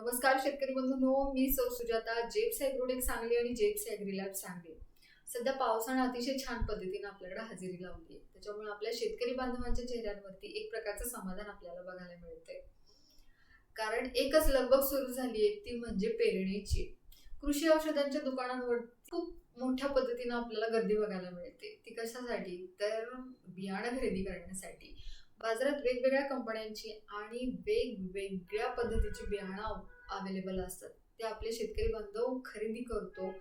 नमस्कार शेतकरी बंधूंनो मी सौ सुजाता जेप्स ॲग्रोटेक सांगली आणि जेप्स ॲग्री सांगली. सध्या पावसानं अतिशय छान पद्धतीनं आपल्याकडे हजेरी लावली आहे. त्याच्यामुळे आपल्या शेतकरी बांधवांच्या चेहऱ्यांवरती एक प्रकारचं समाधान आपल्याला बघायला मिळते कारण एकच लगबग सुरू झाली आहे ती म्हणजे पेरणीची. कृषी औषधांच्या दुकानांवर खूप मोठ्या पद्धतीनं आपल्याला गर्दी बघायला मिळते. ती कशासाठी? तर बियाणं खरेदी करण्यासाठी. बाजारात वेगवेगळ्या कंपन्यांची आणि वेगवेगळ्या पद्धतीची बियाणं अवेलेबल असतात. ते आपले शेतकरी बांधव खरेदी करतो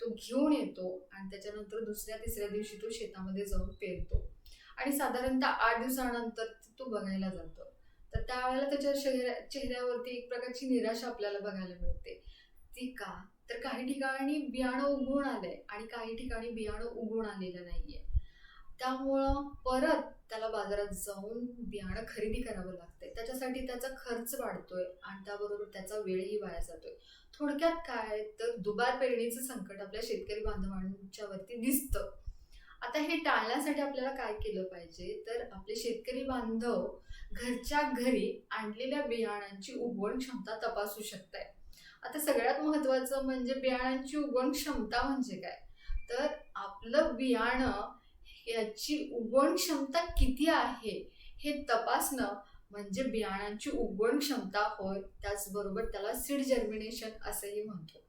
तो घेऊन येतो आणि त्याच्यानंतर दुसऱ्या तिसऱ्या दिवशी तो शेतामध्ये जाऊन पेरतो. आणि साधारणतः आठ दिवसानंतर तो बघायला जातो. तर त्यावेळेला त्याच्या शरीरा चेहऱ्यावरती एक प्रकारची निराशा आपल्याला बघायला मिळते. ती का? तर काही ठिकाणी बियाणं उगवून आलंय आणि काही ठिकाणी बियाणं उगवून आलेलं नाहीये. त्यामुळं परत त्याला बाजारात जाऊन बियाणं खरेदी करावं लागतंय. त्याच्यासाठी त्याचा खर्च वाढतोय आणि त्याबरोबर त्याचा वेळही वाया जातोय. थोडक्यात काय तर दुबार पेरणीचं संकट आपल्या शेतकरी बांधवांच्या वरती दिसतं. आता हे टाळण्यासाठी आपल्याला काय केलं पाहिजे? तर आपले शेतकरी बांधव घरच्या घरी आणलेल्या बियाणांची उगवण क्षमता तपासू शकताय. आता सगळ्यात महत्वाचं म्हणजे बियाणांची उगवण क्षमता म्हणजे काय? तर आपलं बियाणं याची उगवण क्षमता किती आहे हे तपासणं म्हणजे बियाणांची उगवण क्षमता होय त्याचबरोबर त्याला सीड जर्मिनेशन असंही म्हणतो.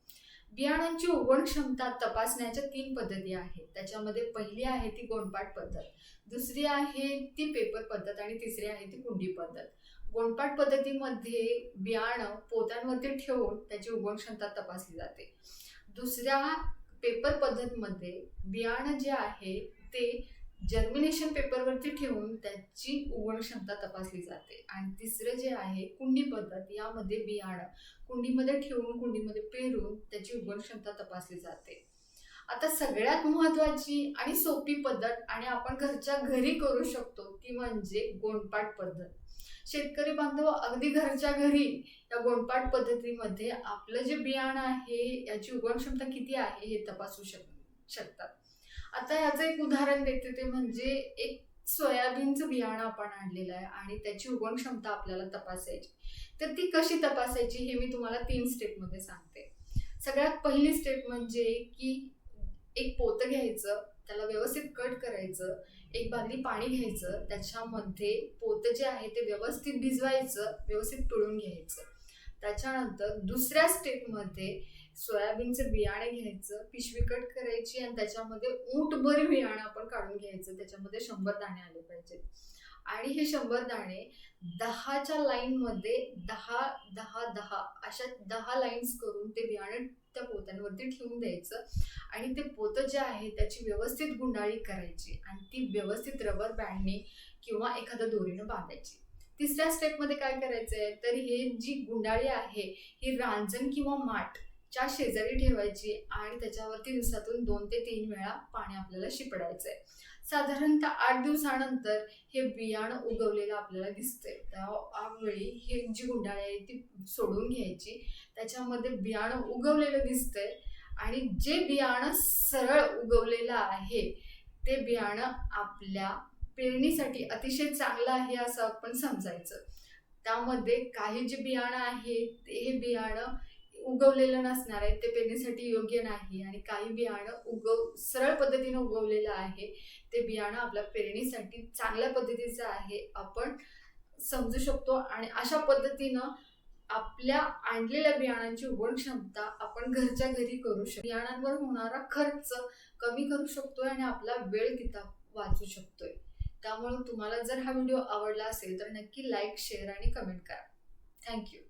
बियाणांची उगवण क्षमता तपासण्याच्या तीन पद्धती आहेत. त्याच्यामध्ये पहिली आहे ती गोंडपाट पद्धत दुसरी आहे ती पेपर पद्धत आणि तिसरी आहे ती कुंडी पद्धत. गोंडपाट पद्धतीमध्ये बियाणं पोत्यांमध्ये ठेवून त्याची उगवण क्षमता तपासली जाते. दुसऱ्या पेपर पद्धतमध्ये बियाणं जे आहे ते जर्मिनेशन पेपरवरती ठेवून त्याची उगवण क्षमता तपासली जाते. आणि तिसरं जे आहे कुंडी पद्धत यामध्ये बियाणं कुंडीमध्ये ठेवून कुंडीमध्ये पेरून त्याची उगवण क्षमता तपासली जाते. आता सगळ्यात महत्वाची आणि सोपी पद्धत आणि आपण घरच्या घरी करू शकतो ती म्हणजे गोंडपाट पद्धत. शेतकरी बांधव अगदी घरच्या घरी या गोंडपाट पद्धतीमध्ये आपलं जे बियाणं आहे याची उगवण क्षमता किती आहे हे तपासू शक शकतात. आता याचं एक उदाहरण देते ते म्हणजे एक सोयाबीनचं बियाणं आपण आणलेलं आहे आणि त्याची उगवण क्षमता आपल्याला तपासायची. तर ती कशी तपासायची हे मी तुम्हाला तीन स्टेपमध्ये सांगते. सगळ्यात पहिली स्टेप म्हणजे की एक पोतं घ्यायचं त्याला व्यवस्थित कट करायचं एक बादली पाणी घ्यायचं त्याच्यामध्ये पोतं जे आहे ते व्यवस्थित भिजवायचं व्यवस्थित पिळून घ्यायचं. त्याच्यानंतर दुसऱ्या स्टेपमध्ये सोयाबीनचं बियाणे घ्यायचं पिशवी कट करायची आणि त्याच्यामध्ये ऊंटभर बियाणं आपण काढून घ्यायचं. त्याच्यामध्ये शंभर दाणे आले पाहिजेत. आणि हे शंभर दाणे दहाच्या लाईनमध्ये दहा दहा दहा अशा दहा लाईन्स करून ते बियाणं त्या पोत्यांवरती ठेवून द्यायचं. आणि ते पोतं जे आहे त्याची व्यवस्थित गुंडाळी करायची आणि ती व्यवस्थित रबर बँडने किंवा एखाद्या दोरीनं बांधायची. तिसऱ्या स्टेपमध्ये काय करायचं आहे तर हे जी गुंडाळी आहे ही रांजण किंवा माठ च्या शेजारी ठेवायची आणि त्याच्यावरती दिवसातून दोन ते तीन वेळा पाणी आपल्याला शिपडायचं आहे साधारणतः आठ दिवसानंतर हे बियाणं उगवलेलं आपल्याला दिसतंय. त्यावेळी हे जी गुंडाळी आहे ती सोडून घ्यायची. त्याच्यामध्ये बियाणं उगवलेलं दिसतंय आणि जे बियाणं सरळ उगवलेलं आहे ते बियाणं आपल्या पेरणीसाठी अतिशय चांगलं आहे असं आपण समजायचं. त्यामध्ये काही जे बियाणं आहे ते हे बियाणं उगवलेलं नसणार आहे ते पेरणीसाठी योग्य नाही आणि काही बियाणं उगव सरळ पद्धतीनं उगवलेलं आहे ते बियाणं आपल्या पेरणीसाठी चांगल्या पद्धतीचं आहे आपण समजू शकतो आणि अशा पद्धतीनं आपल्या आणलेल्या बियाणांची उगवण क्षमता आपण घरच्या घरी करू शकतो. बियाणांवर होणारा खर्च कमी करू शकतोय आणि आपला वेळ तिथं वाचू शकतोय. त्यामुळे तुम्हाला जर हा व्हिडिओ आवडला असेल तर नक्की लाईक शेअर आणि कमेंट करा. Thank you.